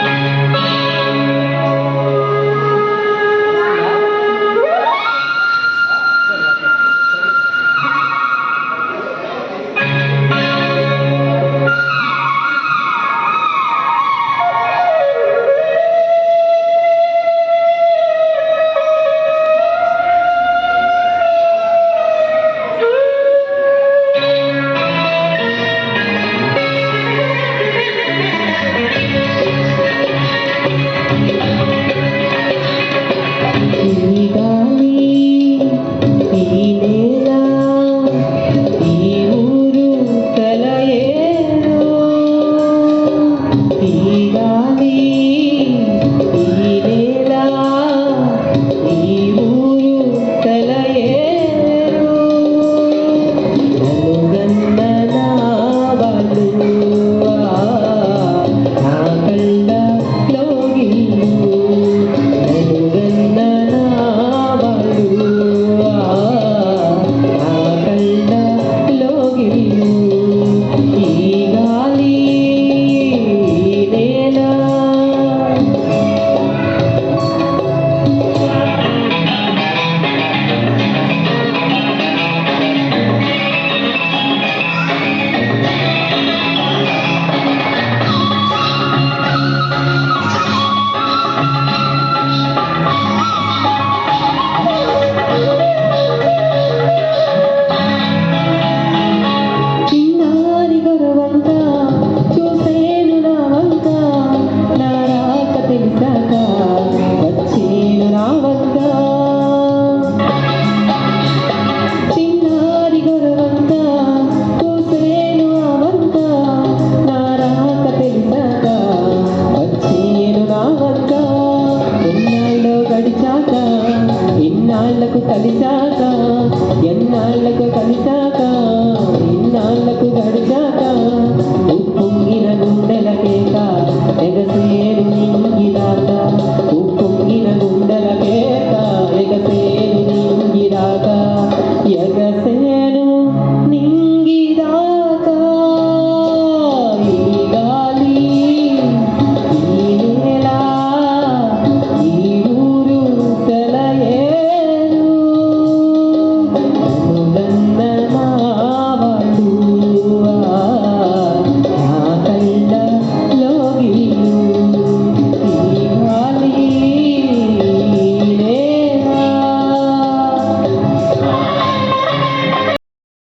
Bye. ఎన్నాళ్ళకు కలిశాక? ఎన్నాళ్ళకు కలిశాక? ఇన్నాళ్ళకు గడిశాక